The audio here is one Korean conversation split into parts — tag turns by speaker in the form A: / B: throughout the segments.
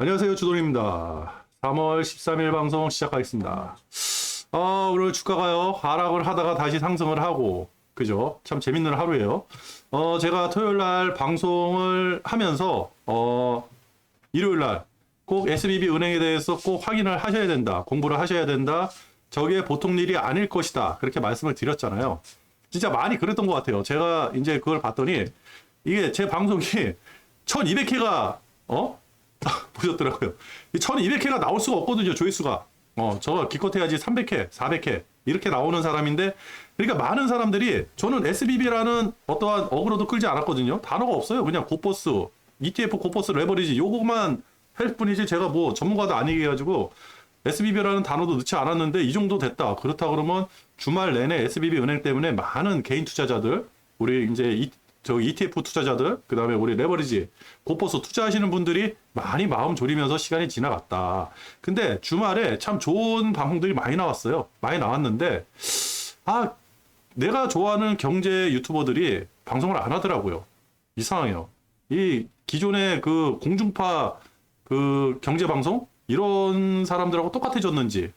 A: 안녕하세요. 주돈입니다. 3월 13일 방송 시작하겠습니다. 어, 오늘 주가가요, 하락을 하다가 다시 상승을 하고, 그죠? 참 재밌는 하루예요. 어, 제가 토요일 날 방송을 하면서, 어, 일요일 날 꼭 SBB 은행에 대해서 꼭 확인을 하셔야 된다. 공부를 하셔야 된다. 저게 보통 일이 아닐 것이다. 그렇게 말씀을 드렸잖아요. 진짜 많이 그랬던 것 같아요. 제가 이제 그걸 봤더니, 이게 제 방송이 1200회가, 어? 보셨더라고요. 1200회가 나올 수가 없거든요, 조회수가. 어, 저 기껏해야지 300회, 400회, 이렇게 나오는 사람인데, 그러니까 많은 사람들이, 저는 SBB라는 어떠한 어그로도 끌지 않았거든요. 단어가 없어요. 그냥 고버스, ETF 고버스 레버리지, 요거만 할 뿐이지, 제가 뭐 전문가도 아니게 해가지고, SBB라는 단어도 넣지 않았는데, 이 정도 됐다. 그렇다 그러면 주말 내내 SBB 은행 때문에 많은 개인 투자자들, 우리 이제 이, 저 ETF 투자자들, 그 다음에 우리 레버리지, 고퍼스 투자하시는 분들이 많이 마음 졸이면서 시간이 지나갔다. 근데 주말에 참 좋은 방송들이 많이 나왔어요. 많이 나왔는데, 아, 내가 좋아하는 경제 유튜버들이 방송을 안 하더라고요. 이상해요. 이 기존의 그 공중파 그 경제 방송? 이런 사람들하고 똑같아졌는지,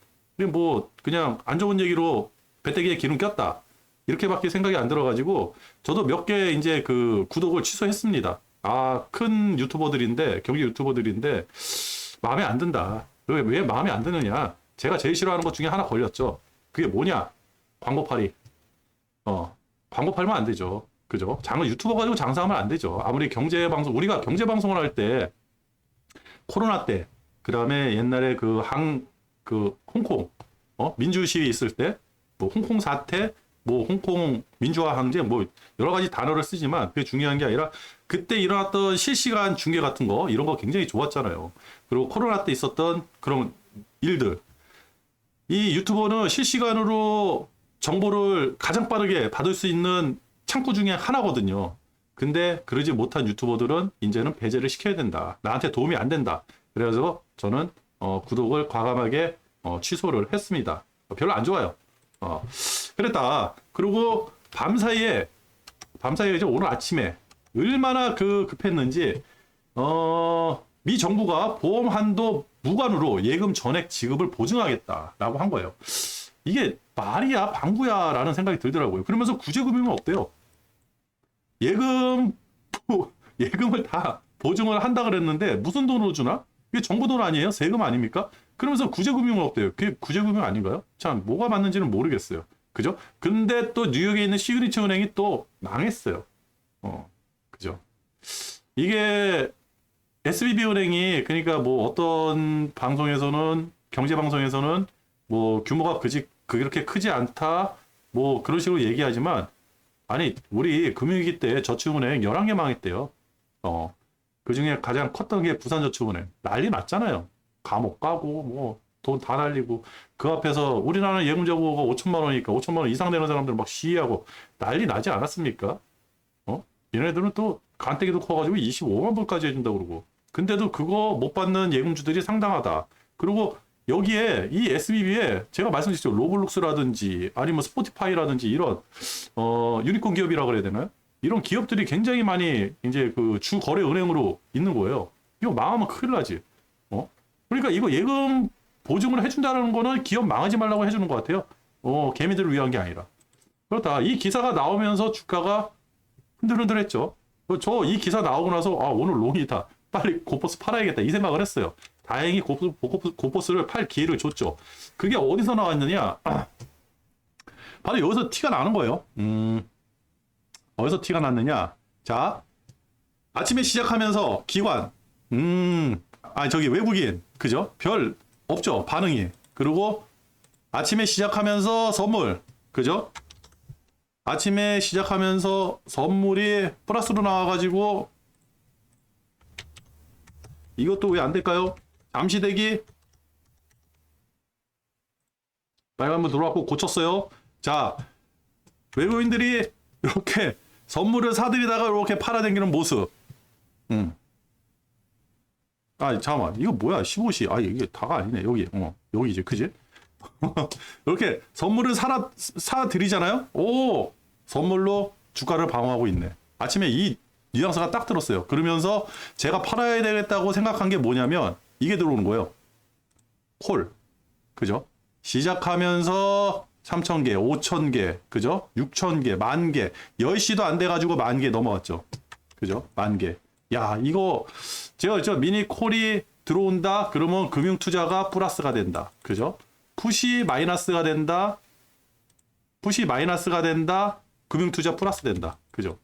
A: 뭐, 그냥 안 좋은 얘기로 배때기에 기름 꼈다. 이렇게밖에 생각이 안 들어가지고 저도 몇 개 이제 그 구독을 취소했습니다. 아, 큰 유튜버들인데, 경기 유튜버들인데, 마음에 안 든다. 왜, 왜 마음에 안 드느냐? 제가 제일 싫어하는 것 중에 하나 걸렸죠. 그게 뭐냐? 광고팔이. 어, 광고 팔면 안 되죠. 그죠? 장은 유튜버 가지고 장사하면 안 되죠. 아무리 경제 방송, 우리가 경제 방송을 할 때, 코로나 때, 그 다음에 옛날에 그 항, 그, 홍콩, 어? 민주 시위 있을 때, 뭐, 홍콩 사태, 뭐 홍콩 민주화 항제 뭐 여러 가지 단어를 쓰지만 그게 중요한 게 아니라 그때 일어났던 실시간 중계 같은 거 이런 거 굉장히 좋았잖아요. 그리고 코로나 때 있었던 그런 일들 이 유튜버는 실시간으로 정보를 가장 빠르게 받을 수 있는 창구 중에 하나거든요. 근데 그러지 못한 유튜버들은 이제는 배제를 시켜야 된다. 나한테 도움이 안 된다. 그래서 저는 어, 구독을 과감하게 어, 취소를 했습니다. 별로 안 좋아요. 어. 그랬다. 그리고 밤 사이에 밤 사이에 이제 오늘 아침에 얼마나 그 급했는지 어, 미 정부가 보험 한도 무관으로 예금 전액 지급을 보증하겠다라고 한 거예요. 이게 말이야 방구야라는 생각이 들더라고요. 그러면서 구제금융은 없대요. 예금 예금을 다 보증을 한다 그랬는데 무슨 돈으로 주나? 이게 정부 돈 아니에요? 세금 아닙니까? 그러면서 구제금융은 없대요. 그게 구제금융 아닌가요? 참 뭐가 맞는지는 모르겠어요. 그죠? 근데 또 뉴욕에 있는 시그니처 은행이 또 망했어요. 어, 그죠? 이게 SBB 은행이 그러니까 뭐 어떤 방송에서는 경제 방송에서는 뭐 규모가 그지 그렇게 크지 않다 뭐 그런 식으로 얘기하지만 아니 우리 금융위기 때 저축은행 11개 망했대요. 어. 그 중에 가장 컸던 게 부산저축은행. 난리 났잖아요. 감옥 가고 뭐 돈 다 날리고 그 앞에서 우리나라 예금 잔고가 5천만 원이니까 5천만 원 이상 되는 사람들 막 시위하고 난리 나지 않았습니까? 어? 얘네들은 또 간태기도 커가지고 25만 불까지 해준다 그러고 근데도 그거 못 받는 예금주들이 상당하다. 그리고 여기에 이 SBB에 제가 말씀드렸죠 로블록스라든지 아니면 스포티파이라든지 이런 어 유니콘 기업이라 그래야 되나요? 이런 기업들이 굉장히 많이 이제 그 주 거래 은행으로 있는 거예요. 이거 망하면 큰일 나지. 어? 그러니까 이거 예금 보증을 해준다는 거는 기업 망하지 말라고 해주는 것 같아요. 어, 개미들을 위한 게 아니라. 그렇다. 이 기사가 나오면서 주가가 흔들흔들했죠. 저 이 기사 나오고 나서 아 오늘 롱이다. 빨리 고포스 팔아야겠다 이 생각을 했어요. 다행히 고포스, 고포스, 고포스를 팔 기회를 줬죠. 그게 어디서 나왔느냐? 바로 여기서 티가 나는 거예요. 음, 어디서 티가 났느냐? 자, 아침에 시작하면서 기관, 음, 아 저기 외국인, 그죠? 별 없죠 반응이. 그리고 아침에 시작하면서 선물, 그죠? 아침에 시작하면서 선물이 플러스로 나와가지고 이것도 왜 안 될까요? 잠시 대기. 빨간불 들어왔고 고쳤어요. 자, 외국인들이 이렇게 선물을 사들이다가 이렇게 팔아당기는 모습. 음. 아, 잠깐만. 이거 뭐야? 15시. 아, 이게 다가 아니네. 여기. 어, 여기지. 그지? 이렇게 선물을 사라, 사드리잖아요? 오! 선물로 주가를 방어하고 있네. 아침에 이 뉘앙스가 딱 들었어요. 그러면서 제가 팔아야 되겠다고 생각한 게 뭐냐면, 이게 들어오는 거예요. 콜. 그죠? 시작하면서 3,000개, 5,000개, 그죠? 6,000개, 만 개. 10시도 안 돼가지고 만 개 넘어갔죠. 그죠? 만 개. 야, 이거, 제가 저 미니 콜이 들어온다? 그러면 금융 투자가 플러스가 된다. 그죠? 푸시 마이너스가 된다? 푸시 마이너스가 된다? 금융투자 플러스 된다. 그죠?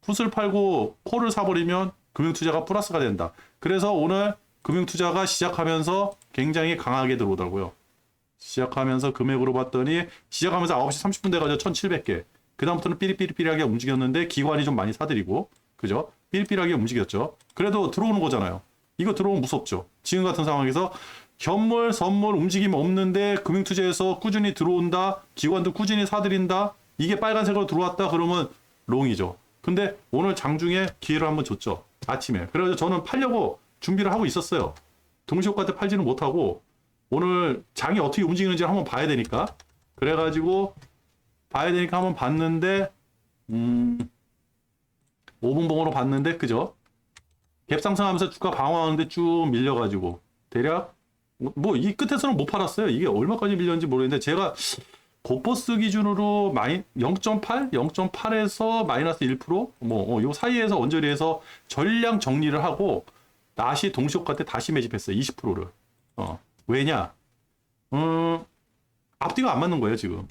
A: 풋을 팔고 콜을 사버리면 금융투자가 플러스가 된다. 그래서 오늘 금융투자가 시작하면서 굉장히 강하게 들어오더라고요. 시작하면서 금액으로 봤더니 시작하면서 9시 30분 돼가지고 1700개. 그 다음부터는 삐리삐리삐리하게 움직였는데 기관이 좀 많이 사들이고 그죠? 삐리삐리하게 움직였죠. 그래도 들어오는 거잖아요. 이거 들어오면 무섭죠. 지금 같은 상황에서 현물, 선물 움직임 없는데 금융투자에서 꾸준히 들어온다. 기관도 꾸준히 사들인다. 이게 빨간색으로 들어왔다 그러면 롱이죠. 근데 오늘 장중에 기회를 한번 줬죠. 아침에. 그래서 저는 팔려고 준비를 하고 있었어요. 동시효과 때 팔지는 못하고 오늘 장이 어떻게 움직이는지 한번 봐야 되니까. 그래가지고 봐야 되니까 한번 봤는데 음 5분 봉으로 봤는데 그죠? 갭 상승하면서 주가 방어하는데 쭉 밀려가지고 대략 뭐 이 끝에서는 못 팔았어요. 이게 얼마까지 밀렸는지 모르겠는데 제가 고버스 기준으로 마이 0.8, 0.8에서 마이너스 1%뭐 어, 요 사이에서 언저리에서 전량 정리를 하고 다시 동시효과 때 다시 매집했어요. 20%를. 어. 왜냐? 음, 앞뒤가 안 맞는 거예요, 지금.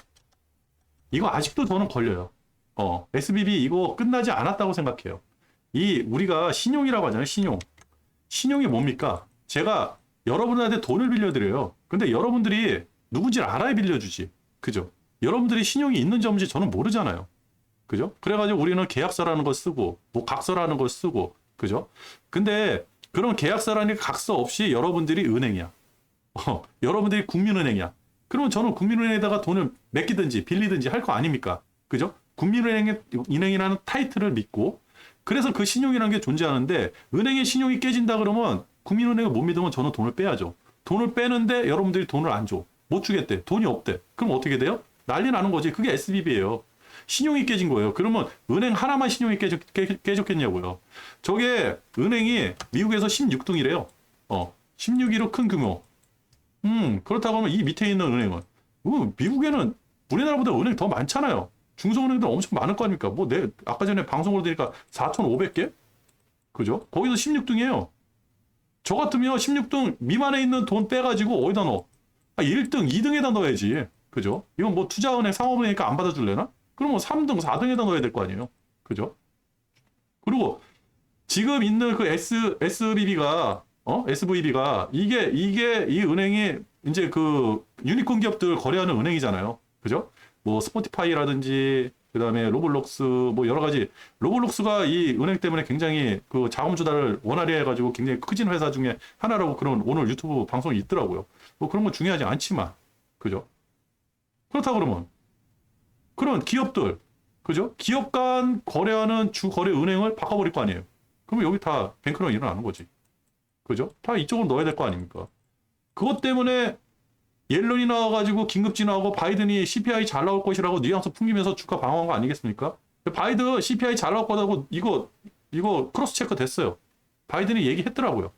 A: 이거 아직도 저는 걸려요. 어, SBB 이거 끝나지 않았다고 생각해요. 이 우리가 신용이라고 하잖아요, 신용. 신용이 뭡니까? 제가 여러분한테 돈을 빌려드려요. 근데 여러분들이 누군지를 알아야 빌려주지. 그죠? 여러분들이 신용이 있는지 없는지 저는 모르잖아요. 그죠? 그래가지고 우리는 계약서라는 거 쓰고, 뭐 각서라는 거 쓰고, 그죠? 근데 그런 계약서라는 각서 없이 여러분들이 은행이야. 어, 여러분들이 국민은행이야. 그러면 저는 국민은행에다가 돈을 맡기든지 빌리든지 할 거 아닙니까? 그죠? 국민은행의 은행이라는 타이틀을 믿고 그래서 그 신용이라는 게 존재하는데 은행의 신용이 깨진다 그러면 국민은행을 못 믿으면 저는 돈을 빼야죠. 돈을 빼는데 여러분들이 돈을 안 줘. 못 주겠대. 돈이 없대. 그럼 어떻게 돼요? 난리 나는 거지. 그게 SBB예요. 신용이 깨진 거예요. 그러면 은행 하나만 신용이 깨졌, 깨, 깨졌겠냐고요. 저게 은행이 미국에서 16등이래요. 어, 16위로 큰 규모. 음, 그렇다고 하면 이 밑에 있는 은행은 음, 미국에는 우리나라보다 은행 더 많잖아요. 중소은행도 엄청 많을 거 아닙니까? 뭐 내 아까 전에 방송으로 들으니까 4,500개? 그죠? 거기서 16등이에요. 저 같으면 16등 미만에 있는 돈 빼가지고 어디다 넣어? 아, 1등, 2등에다 넣어야지. 그죠? 이건 뭐 투자은행, 상업은행이니까 안 받아줄래나? 그러면 3등, 4등에다 넣어야 될 거 아니에요. 그죠? 그리고 지금 있는 그 S, SBB가, 어? SVB가 이게, 이게 이 은행이 이제 그 유니콘 기업들 거래하는 은행이잖아요. 그죠? 뭐 스포티파이라든지 그 다음에 로블록스 뭐 여러 가지 로블록스가 이 은행 때문에 굉장히 그 자금 조달을 원활히 해가지고 굉장히 크진 회사 중에 하나라고 그런 오늘 유튜브 방송이 있더라고요. 뭐 그런 건 중요하지 않지만 그죠? 그렇다 그러면 그런 기업들 그죠? 기업 간 거래하는 주 거래 은행을 바꿔버릴 거 아니에요. 그러면 여기 다 뱅크런 일어나는 거지. 그죠? 다 이쪽으로 넣어야 될 거 아닙니까? 그것 때문에 옐런이 나와가지고 긴급지 나오고 바이든이 CPI 잘 나올 것이라고 뉘앙스 풍기면서 주가 방어한 거 아니겠습니까? 바이든 CPI 잘 나올 거라고 이거 이거 크로스 체크 됐어요. 바이든이 얘기했더라고요.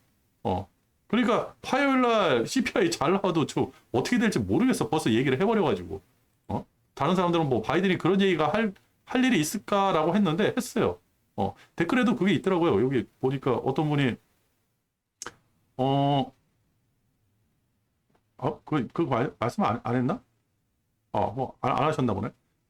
A: 어. 그러니까 화요일 날 CPI 잘 나와도 저 어떻게 될지 모르겠어. 벌써 얘기를 해버려가지고. 어? 다른 사람들은 뭐 바이든이 그런 얘기가 할, 할 일이 있을까라고 했는데 했어요. 어. 댓글에도 그게 있더라고요. 여기 보니까 어떤 분이 어, 어, 그, 그 말, 말씀 안, 안 했나? 어, 뭐, 안, 안 하셨나 보네?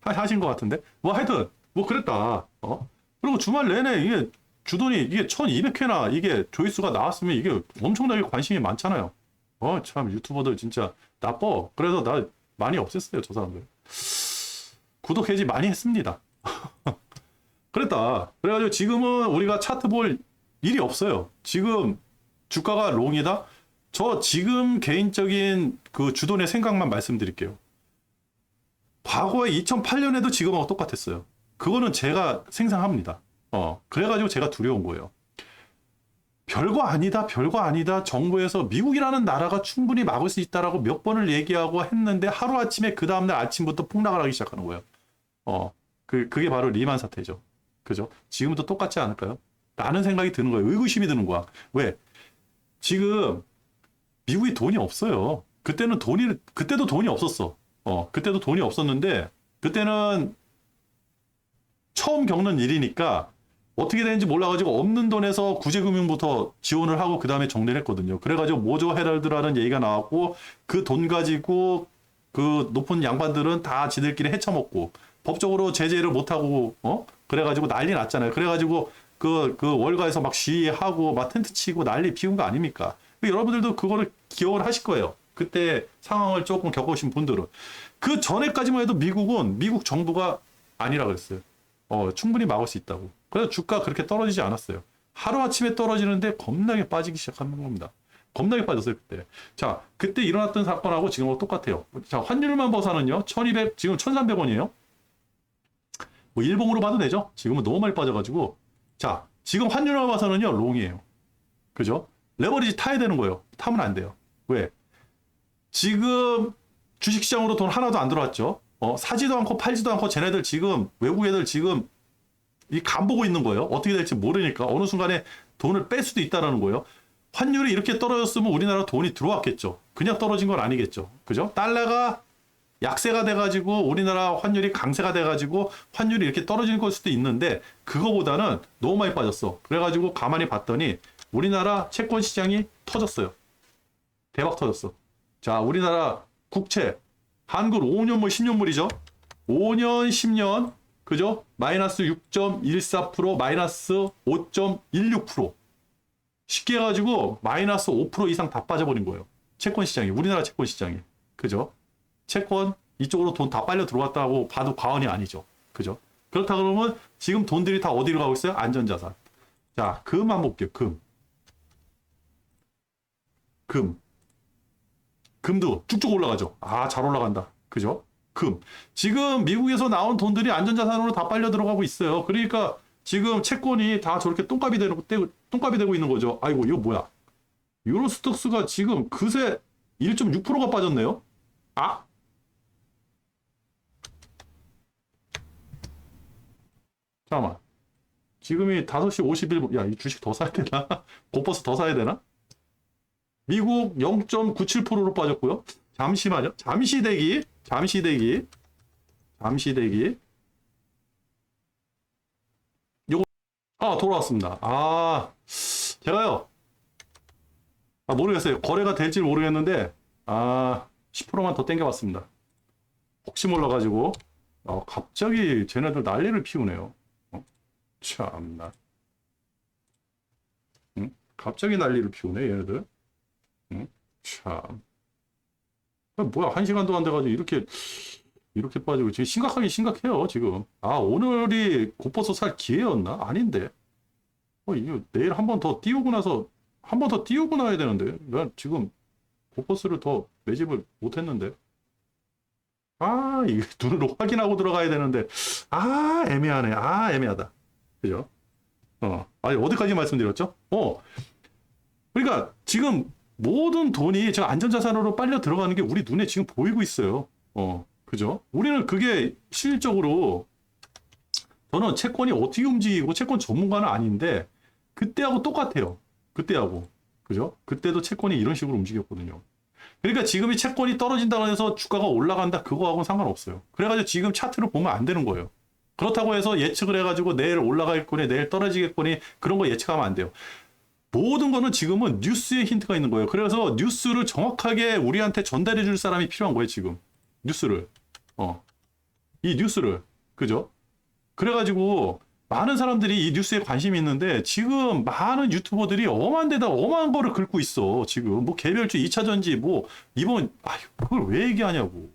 A: 하- 하신 것 같은데? 뭐, 하여튼, 뭐, 그랬다. 어? 그리고 주말 내내 이게 주돈이 이게 1200회나 이게 조회수가 나왔으면 이게 엄청나게 관심이 많잖아요. 어, 참, 유튜버들 진짜 나빠. 그래서 나 많이 없앴어요, 저 사람들. 구독 해지 많이 했습니다. 그랬다. 그래가지고 지금은 우리가 차트 볼 일이 없어요. 지금 주가가 롱이다? 저 지금 개인적인 그 주돈의 생각만 말씀드릴게요. 과거에 2008년에도 지금하고 똑같았어요. 그거는 제가 생산합니다. 어, 그래가지고 제가 두려운 거예요. 별거 아니다, 별거 아니다. 정부에서 미국이라는 나라가 충분히 막을 수 있다라고 몇 번을 얘기하고 했는데 하루아침에 그 다음날 아침부터 폭락을 하기 시작하는 거예요. 어, 그, 그게 바로 리만 사태죠. 그죠? 지금도 똑같지 않을까요? 라는 생각이 드는 거예요. 의구심이 드는 거야. 왜? 지금 미국이 돈이 없어요. 그때는 돈이 그때도 돈이 없었어. 어, 그때도 돈이 없었는데 그때는 처음 겪는 일이니까 어떻게 되는지 몰라가지고 없는 돈에서 구제금융부터 지원을 하고 그 다음에 정리를 했거든요. 그래가지고 모조 헤럴드라는 얘기가 나왔고 그 돈 가지고 그 높은 양반들은 다 지들끼리 헤쳐먹고 법적으로 제재를 못하고 어 그래가지고 난리 났잖아요. 그래가지고 그, 그 월가에서 막 시위하고 막 텐트 치고 난리 피운 거 아닙니까? 여러분들도 그거를 기억을 하실 거예요. 그때 상황을 조금 겪으신 분들은. 그 전에까지만 해도 미국은 미국 정부가 아니라 그랬어요. 어, 충분히 막을 수 있다고. 그래서 주가 그렇게 떨어지지 않았어요. 하루아침에 떨어지는데 겁나게 빠지기 시작하는 겁니다. 겁나게 빠졌어요, 그때. 자, 그때 일어났던 사건하고 지금하고 똑같아요. 자, 환율만 봐서는요, 1200, 지금 1300원이에요. 뭐, 일봉으로 봐도 되죠? 지금은 너무 많이 빠져가지고. 자, 지금 환율만 봐서는요, 롱이에요. 그죠? 레버리지 타야 되는 거예요. 타면 안 돼요. 왜? 지금 주식시장으로 돈 하나도 안 들어왔죠. 어, 사지도 않고 팔지도 않고 쟤네들 지금 외국 애들 지금 이 간 보고 있는 거예요. 어떻게 될지 모르니까 어느 순간에 돈을 뺄 수도 있다라는 거예요. 환율이 이렇게 떨어졌으면 우리나라 돈이 들어왔겠죠. 그냥 떨어진 건 아니겠죠. 그죠? 달러가 약세가 돼가지고 우리나라 환율이 강세가 돼가지고 환율이 이렇게 떨어지는 걸 수도 있는데 그거보다는 너무 많이 빠졌어. 그래가지고 가만히 봤더니 우리나라 채권 시장이 터졌어요. 대박 터졌어. 자, 우리나라 국채 한국 5년물 10년물이죠. 5년 10년 그죠? 마이너스 6.14% 마이너스 5.16% 쉽게 해가지고 마이너스 5% 이상 다 빠져버린 거예요. 채권 시장이 우리나라 채권 시장이 그죠? 채권 이쪽으로 돈 다 빨려 들어왔다고 봐도 과언이 아니죠. 그죠? 그렇다 그러면 지금 돈들이 다 어디로 가고 있어요? 안전자산. 자, 금 한번 볼게요. 금. 금. 금도 쭉쭉 올라가죠. 아, 잘 올라간다. 그죠? 금. 지금 미국에서 나온 돈들이 안전자산으로 다 빨려 들어가고 있어요. 그러니까 지금 채권이 다 저렇게 똥값이 되고, 똥값이 되고 있는 거죠. 아이고, 이거 뭐야. 유로스톡스가 지금 그새 1.6%가 빠졌네요. 아? 잠깐만. 지금이 5시 51분. 야, 이 주식 더 사야 되나? 고버스 더 사야 되나? 미국 0.97%로 빠졌고요. 잠시만요. 잠시 대기. 잠시 대기. 잠시 대기. 요거 아, 돌아왔습니다. 아, 제가요. 아, 모르겠어요. 거래가 될지 모르겠는데 아, 10%만 더 땡겨 봤습니다. 혹시 몰라 가지고 어, 갑자기 쟤네들 난리를 피우네요. 어? 참나. 응? 갑자기 난리를 피우네 얘네들. 응? 참. 아, 뭐야 한 시간도 안 돼가지고 이렇게 이렇게 빠지고 지금 심각하게 심각해요 지금. 아 오늘이 곧버서 살 기회였나? 아닌데. 어 이거 내일 한 번 더 띄우고 나서 한 번 더 띄우고 나야 되는데 난 지금 곧버스를 더 매집을 못했는데. 아, 이게 눈으로 확인하고 들어가야 되는데, 아, 애매하네. 아, 애매하다. 그죠? 어, 아니, 어디까지 말씀드렸죠? 어, 그러니까 지금 모든 돈이 저 안전자산으로 빨려 들어가는 게 우리 눈에 지금 보이고 있어요. 어, 그죠? 우리는 그게 실질적으로 저는 채권이 어떻게 움직이고 채권 전문가는 아닌데 그때하고 똑같아요. 그때하고. 그죠? 그때도 채권이 이런 식으로 움직였거든요. 그러니까 지금이 채권이 떨어진다고 해서 주가가 올라간다 그거하고는 상관없어요. 그래가지고 지금 차트를 보면 안 되는 거예요. 그렇다고 해서 예측을 해가지고 내일 올라갈 거니 내일 떨어지겠거니 그런 거 예측하면 안 돼요. 모든 거는 지금은 뉴스에 힌트가 있는 거예요. 그래서 뉴스를 정확하게 우리한테 전달해 줄 사람이 필요한 거예요, 지금. 뉴스를. 어. 이 뉴스를. 그죠? 그래가지고 많은 사람들이 이 뉴스에 관심이 있는데 지금 많은 유튜버들이 엄한 데다 엄한 거를 긁고 있어. 지금 뭐 개별주 2차 전지 뭐 이번 아유 그걸 왜 얘기하냐고.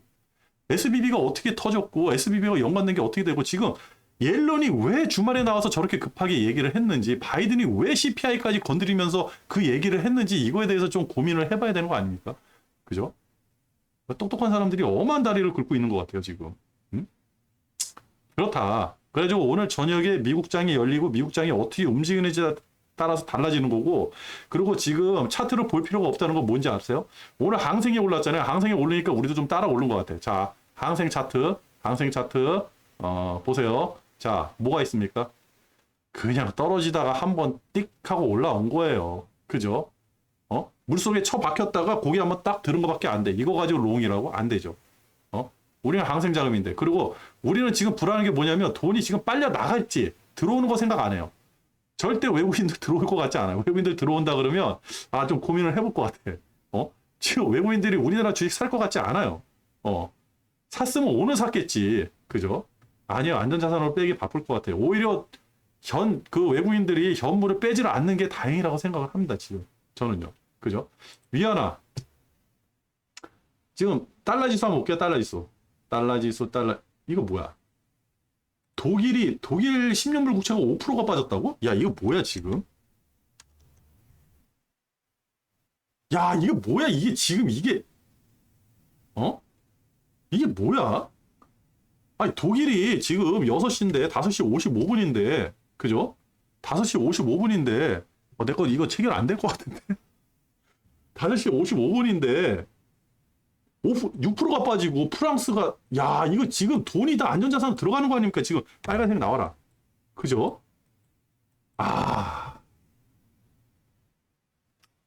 A: SBB가 어떻게 터졌고 SBB가 연관된 게 어떻게 되고 지금 옐런이 왜 주말에 나와서 저렇게 급하게 얘기를 했는지 바이든이 왜 CPI까지 건드리면서 그 얘기를 했는지 이거에 대해서 좀 고민을 해봐야 되는 거 아닙니까? 그죠? 똑똑한 사람들이 엄한 다리를 긁고 있는 것 같아요 지금. 응? 그렇다. 그래가지고 오늘 저녁에 미국장이 열리고 미국장이 어떻게 움직이는지에 따라서 달라지는 거고 그리고 지금 차트를 볼 필요가 없다는 건 뭔지 아세요? 오늘 항생이 올랐잖아요. 항생이 오르니까 우리도 좀 따라 오른 것 같아요. 자, 항생 차트, 항생 차트 어, 보세요. 자, 뭐가 있습니까? 그냥 떨어지다가 한번 띡 하고 올라온 거예요. 그죠? 어? 물속에 쳐 박혔다가 고기 한번 딱 들은 거밖에 안 돼. 이거 가지고 롱이라고 안 되죠. 어? 우리는 항생 자금인데. 그리고 우리는 지금 불안한 게 뭐냐면 돈이 지금 빨려 나갈지 들어오는 거 생각 안 해요. 절대 외국인들 들어올 것 같지 않아요. 외국인들 들어온다 그러면 아 좀 고민을 해볼 것 같아. 어? 지금 외국인들이 우리나라 주식 살 것 같지 않아요. 어. 샀으면 오늘 샀겠지. 그죠? 아니요. 안전자산으로 빼기 바쁠 것 같아요. 오히려 현, 그 외국인들이 현물을 빼지를 않는 게 다행이라고 생각을 합니다. 지금. 저는요. 그죠? 위안화. 지금 달러 지수 한번 볼게요. 달러 지수. 달러 지수, 달러. 이거 뭐야? 독일이, 독일 10년물 국채가 5%가 빠졌다고? 야, 이거 뭐야, 지금? 야, 이거 뭐야? 이게 지금 이게, 어? 이게 뭐야? 아니, 독일이 지금 6시인데, 5시 55분인데, 그죠? 5시 55분인데, 어, 내거 이거 체결 안 될 것 같은데? 5시 55분인데, 6%가 빠지고, 프랑스가, 야, 이거 지금 돈이 다 안전자산 들어가는 거 아닙니까? 지금 빨간색 나와라. 그죠? 아.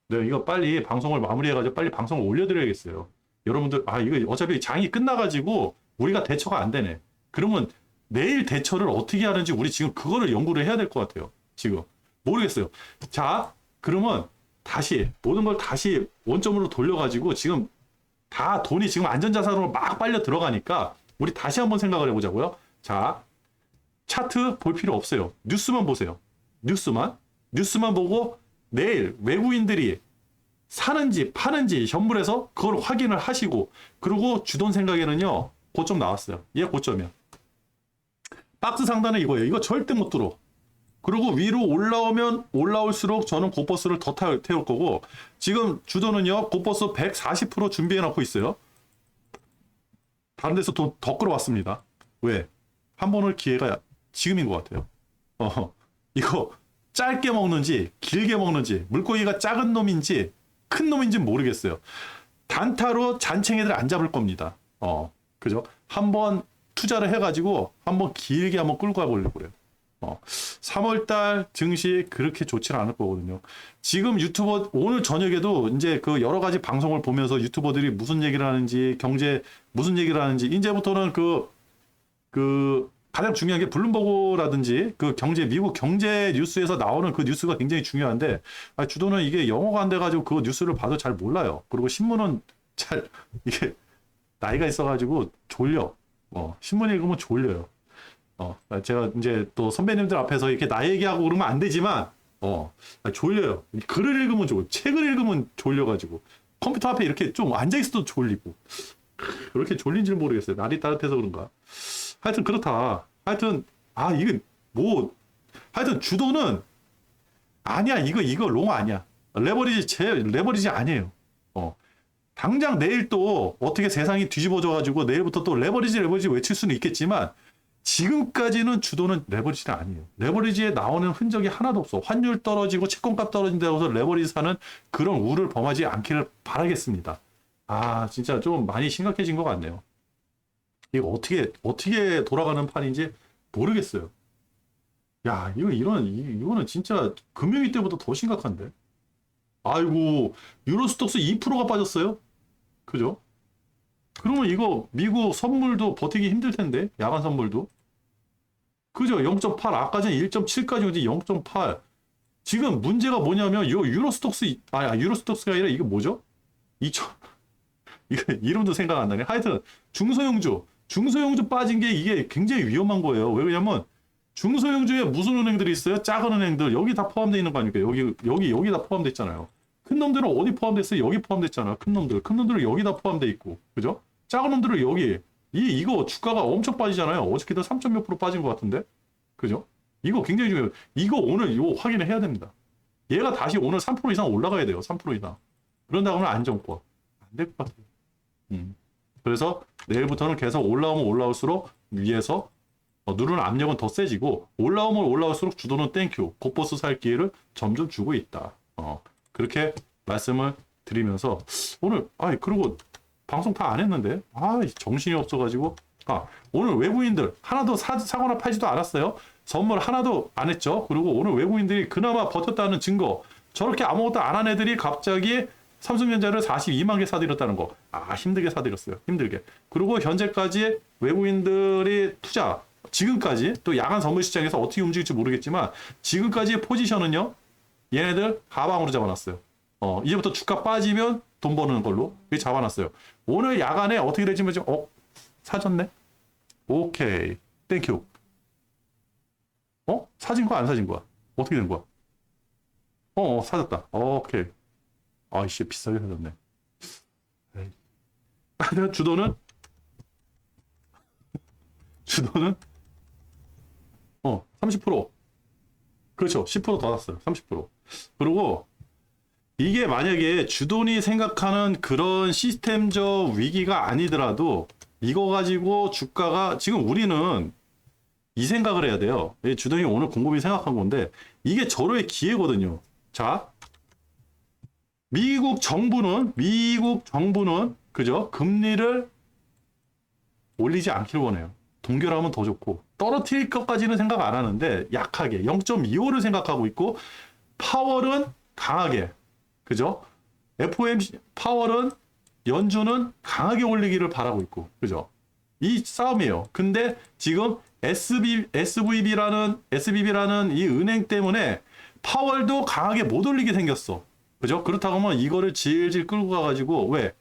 A: 네, 이거 빨리 방송을 마무리해가지고 빨리 방송을 올려드려야겠어요. 여러분들, 아, 이거 어차피 장이 끝나가지고 우리가 대처가 안 되네. 그러면 내일 대처를 어떻게 하는지 우리 지금 그거를 연구를 해야 될 것 같아요. 지금. 모르겠어요. 자, 그러면 다시, 모든 걸 다시 원점으로 돌려가지고 지금 다 돈이 지금 안전자산으로 막 빨려 들어가니까 우리 다시 한번 생각을 해보자고요. 자, 차트 볼 필요 없어요. 뉴스만 보세요. 뉴스만. 뉴스만 보고 내일 외국인들이 사는지 파는지 현물에서 그걸 확인을 하시고 그리고 주돈 생각에는요 고점 나왔어요 얘 고점이야 박스 상단에 이거예요 이거 절대 못 들어 그리고 위로 올라오면 올라올수록 저는 고버스를 더 타- 태울 거고 지금 주도는요 고버스 140% 준비해 놓고 있어요 다른 데서 돈더 끌어왔습니다 왜? 한번올 기회가 지금인 것 같아요 어 이거 짧게 먹는지 길게 먹는지 물고기가 작은 놈인지 큰 놈인지 모르겠어요. 단타로 잔챙이들 안 잡을 겁니다. 어, 그죠? 한번 투자를 해가지고 한번 길게 한번 끌고 가보려고 그래요. 어, 3월달 증시 그렇게 좋지는 않을 거거든요. 지금 유튜버 오늘 저녁에도 이제 그 여러 가지 방송을 보면서 유튜버들이 무슨 얘기를 하는지 경제 무슨 얘기를 하는지 이제부터는 그그 가장 중요한 게 블룸버그라든지 그 경제 미국 경제 뉴스에서 나오는 그 뉴스가 굉장히 중요한데 아, 주도는 이게 영어가 안 돼가지고 그 뉴스를 봐도 잘 몰라요. 그리고 신문은 잘 이게 나이가 있어가지고 졸려. 어, 신문 읽으면 졸려요. 어, 제가 이제 또 선배님들 앞에서 이렇게 나 얘기하고 그러면 안 되지만 어, 아, 졸려요. 글을 읽으면 졸, 책을 읽으면 졸려가지고 컴퓨터 앞에 이렇게 좀 앉아 있어도 졸리고 그렇게 졸린지 는 모르겠어요. 날이 따뜻해서 그런가. 하여튼 그렇다. 하여튼 아 이게 뭐 하여튼 주도는 아니야 이거 이거 롱 아니야. 레버리지 제 레버리지 아니에요. 어 당장 내일 또 어떻게 세상이 뒤집어져 가지고 내일부터 또 레버리지 레버리지 외칠 수는 있겠지만 지금까지는 주도는 레버리지는 아니에요. 레버리지에 나오는 흔적이 하나도 없어. 환율 떨어지고 채권값 떨어진다고 해서 레버리지 사는 그런 우를 범하지 않기를 바라겠습니다. 아 진짜 좀 많이 심각해진 것 같네요. 이거 어떻게 어떻게 돌아가는 판인지 모르겠어요. 야, 이거 이런 이- 이거는 진짜 금융위 때보다 더 심각한데. 아이고, 유로스톡스 2%가 빠졌어요. 그죠? 그러면 이거 미국 선물도 버티기 힘들 텐데. 야간 선물도. 그죠? 0.8 아까 전에 1.7까지 오지 0.8. 지금 문제가 뭐냐면 요 유로스톡스 아 유로스톡스가 아니라 이게 뭐죠? 2천 이거 이름도 생각 안 나네. 하여튼 중소형주 중소형주 빠진 게 이게 굉장히 위험한 거예요. 왜냐면 중소형주에 무슨 은행들이 있어요? 작은 은행들 여기 다 포함되어 있는 거 아닙니까? 여기 여기 여기 다 포함됐잖아요. 큰 놈들은 어디 포함됐어요? 여기 포함됐잖아. 큰 놈들. 큰 놈들은 여기 다 포함돼 있고. 그죠? 작은 놈들은 여기. 이 이거 주가가 엄청 빠지잖아요. 어저께도 3. 몇 프로 빠진 것 같은데. 그죠? 이거 굉장히 중요해요. 이거 오늘 이거 확인을 해야 됩니다. 얘가 다시 오늘 3% 이상 올라가야 돼요. 3% 이상. 그런다 그러면 안정권. 안 될 것 같아요. 음. 그래서 내일부터는 계속 올라오면 올라올수록 위에서 어, 누르는 압력은 더 세지고 올라오면 올라올수록 주도는 땡큐 곧버스 살 기회를 점점 주고 있다. 어, 그렇게 말씀을 드리면서 오늘 아 그리고 방송 다 안 했는데 아 정신이 없어가지고 아 오늘 외국인들 하나도 사, 사거나 팔지도 않았어요. 선물 하나도 안 했죠. 그리고 오늘 외국인들이 그나마 버텼다는 증거 저렇게 아무것도 안 한 애들이 갑자기 삼성전자를 42만 개 사들였다는 거. 아, 힘들게 사들였어요. 힘들게. 그리고 현재까지 외국인들이 투자, 지금까지 또 야간 선물 시장에서 어떻게 움직일지 모르겠지만 지금까지의 포지션은요. 얘네들 하방으로 잡아놨어요. 어, 이제부터 주가 빠지면 돈 버는 걸로 이렇게 잡아놨어요. 오늘 야간에 어떻게 모르지 어, 사졌네? 오케이. 땡큐. 어? 사진 거야, 안 사진 거야? 어떻게 된 거야? 어, 어 사졌다. 오케이. 아이씨, 비싸게. 에이. 근데 주도는? 주도는? 어, 30%. 그렇죠. 10%더 났어요. 30%. 그리고 이게 만약에 주돈이 생각하는 그런 시스템적 위기가 아니더라도 이거 가지고 주가가 지금 우리는 이 생각을 해야 돼요. 이 주돈이 오늘 공급이 생각한 건데 이게 절호의 기회거든요. 자, 미국 정부는 미국 정부는 그죠? 금리를 올리지 않길 원해요. 동결하면 더 좋고 떨어뜨릴 것까지는 생각 안 하는데 약하게 0.25를 생각하고 있고 파월은 강하게 그죠? FOMC 파월은 연준은 강하게 올리기를 바라고 있고 그죠? 이 싸움이에요. 근데 지금 SB, SVB라는 SBB라는 이 은행 때문에 파월도 강하게 못 올리게 생겼어. 그죠? 그렇다고 하면 이거를 질질 끌고 가가지고 왜?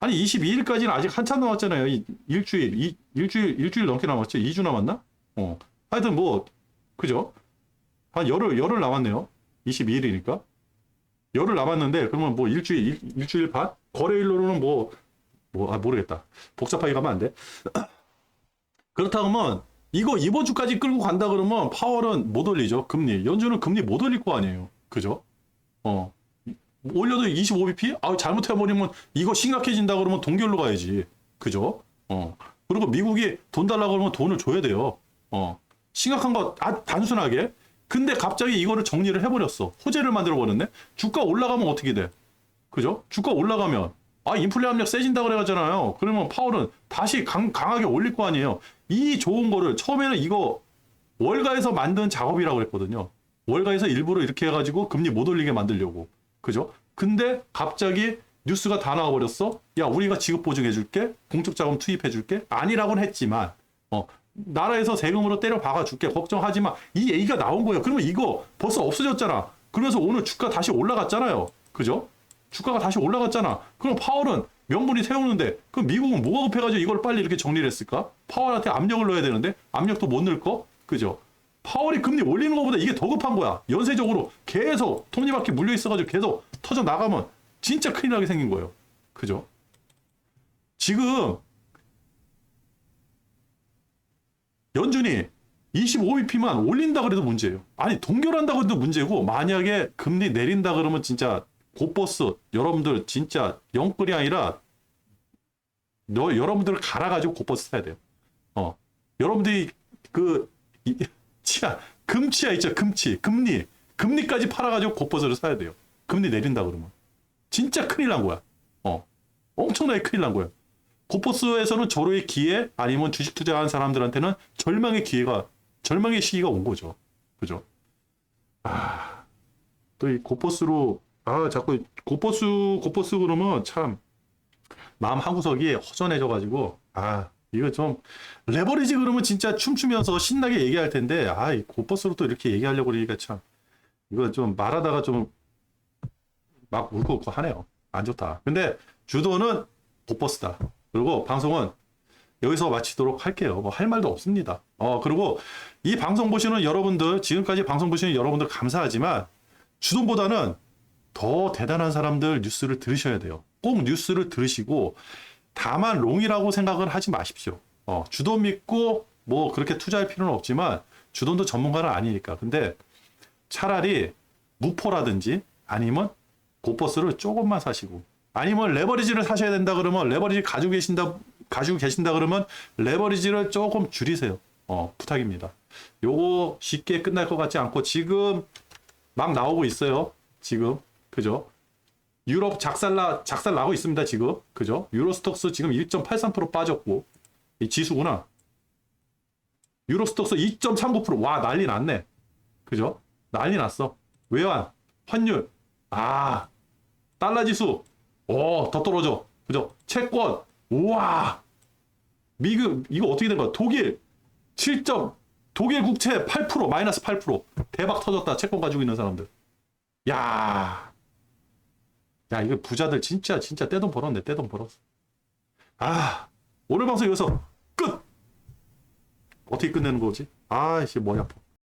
A: 아니 22일까지는 아직 한참 남았잖아요. 이 일주일, 이, 일주일, 일주일 넘게 남았죠. 2주 남았나? 어. 하여튼 뭐 그죠? 한 열흘 열흘 남았네요. 22일이니까 열흘 남았는데 그러면 뭐 일주일 일, 일주일 반 거래일로는 뭐 뭐 아 모르겠다. 복잡하게 가면 안 돼. 그렇다고 하면 이거 이번 주까지 끌고 간다 그러면 파월은 못 올리죠. 금리. 연준은 금리 못 올릴 거 아니에요. 그죠? 어. 올려도 25bp? 아, 잘못해버리면 이거 심각해진다 그러면 동결로 가야지. 그죠? 어. 그리고 미국이 돈 달라고 그러면 돈을 줘야 돼요. 어. 심각한 거, 아, 단순하게. 근데 갑자기 이거를 정리를 해버렸어. 호재를 만들어 버렸네? 주가 올라가면 어떻게 돼? 그죠? 주가 올라가면, 아, 인플레 압력 세진다 그래가잖아요. 그러면 파월은 다시 강, 강하게 올릴 거 아니에요. 이 좋은 거를 처음에는 이거 월가에서 만든 작업이라고 그랬거든요. 월가에서 일부러 이렇게 해가지고 금리 못 올리게 만들려고. 그죠? 근데 갑자기 뉴스가 다 나와버렸어. 야, 우리가 지급 보증해줄게. 공적 자금 투입해줄게. 아니라고는 했지만, 어, 나라에서 세금으로 때려 박아줄게. 걱정하지 마. 이 얘기가 나온 거예요. 그러면 이거 벌써 없어졌잖아. 그래서 오늘 주가 다시 올라갔잖아요. 그죠? 주가가 다시 올라갔잖아. 그럼 파월은 명분이 세우는데, 그 미국은 뭐가 급해가지고 이걸 빨리 이렇게 정리를 했을까? 파월한테 압력을 넣어야 되는데, 압력도 못 넣을 거? 그죠? 파월이 금리 올리는 것보다 이게 더 급한 거야. 연쇄적으로 계속 톱니바퀴 물려 있어가지고 계속 터져 나가면 진짜 큰일 나게 생긴 거예요. 그죠? 지금 연준이 25bp만 올린다 그래도 문제예요. 아니 동결한다고 해도 문제고 만약에 금리 내린다 그러면 진짜 고버스 여러분들 진짜 영끌이 아니라 너 여러분들을 갈아가지고 고버스 사야 돼요. 어 여러분들이 그 이, 치아 금치아 있죠 금치 금리 금리까지 팔아가지고 고버스를 사야 돼요. 금리 내린다 그러면 진짜 큰일 난 거야. 어 엄청나게 큰일 난 거야. 고퍼스에서는 절호의 기회 아니면 주식 투자한 사람들한테는 절망의 기회가 절망의 시기가 온 거죠. 그죠? 아, 또 이 고퍼스로 아 자꾸 고퍼스 고퍼스 그러면 참 마음 한 구석이 허전해져 가지고 아 이거 좀 레버리지 그러면 진짜 춤추면서 신나게 얘기할 텐데 아 이 고퍼스로 또 이렇게 얘기하려고 그러니까 참 이거 좀 말하다가 좀 막 울컥울컥 하네요. 안 좋다. 근데 주도는 고퍼스다. 그리고 방송은 여기서 마치도록 할게요. 뭐 할 말도 없습니다. 어, 그리고 이 방송 보시는 여러분들, 지금까지 방송 보시는 여러분들 감사하지만 주돈보다는 더 대단한 사람들 뉴스를 들으셔야 돼요. 꼭 뉴스를 들으시고 다만 롱이라고 생각을 하지 마십시오. 어, 주돈 믿고 뭐 그렇게 투자할 필요는 없지만 주돈도 전문가는 아니니까. 근데 차라리 무포라든지 아니면 고퍼스를 조금만 사시고 아니면 레버리지를 사셔야 된다 그러면 레버리지 가지고 계신다 가지고 계신다 그러면 레버리지를 조금 줄이세요. 어, 부탁입니다. 요거 쉽게 끝날 것 같지 않고 지금 막 나오고 있어요. 지금 그죠? 유럽 작살나 작살 나고 있습니다. 지금 그죠? 유로스톡스 지금 1.83% 빠졌고 이 지수구나. 유로스톡스 2.39%와 난리 났네. 그죠? 난리 났어. 외환 환율 아 달러 지수. 오, 더 떨어져. 그죠? 채권. 우와. 미국, 이거 어떻게 된 거야? 독일. 7점. 독일 국채 8%, 마이너스 8%. 대박 터졌다. 채권 가지고 있는 사람들. 야. 야, 이거 부자들 진짜, 진짜 떼돈 벌었네. 떼돈 벌었어. 아, 오늘 방송 여기서 끝! 어떻게 끝내는 거지? 아, 씨, 머리 아파.